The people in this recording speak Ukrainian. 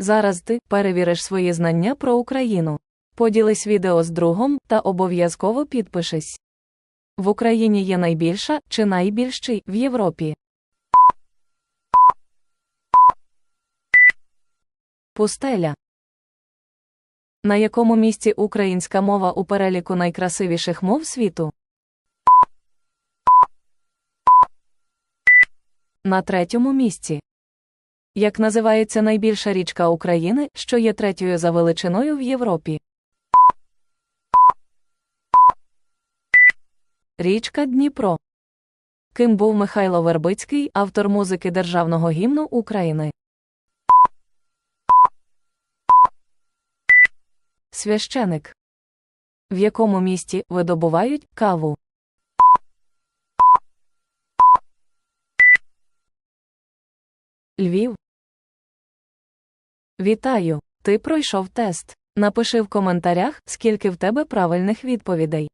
Зараз ти перевіриш свої знання про Україну. Поділись відео з другом та обов'язково підпишись. В Україні є найбільша чи найбільший в Європі. Пустеля. На якому місці українська мова у переліку найкрасивіших мов світу? На третьому місці. Як називається найбільша річка України, що є третьою за величиною в Європі? Річка Дніпро. Ким був Михайло Вербицький, автор музики Державного гімну України? Священик. В якому місті видобувають каву? Львів. Вітаю! Ти пройшов тест. Напиши в коментарях, скільки в тебе правильних відповідей.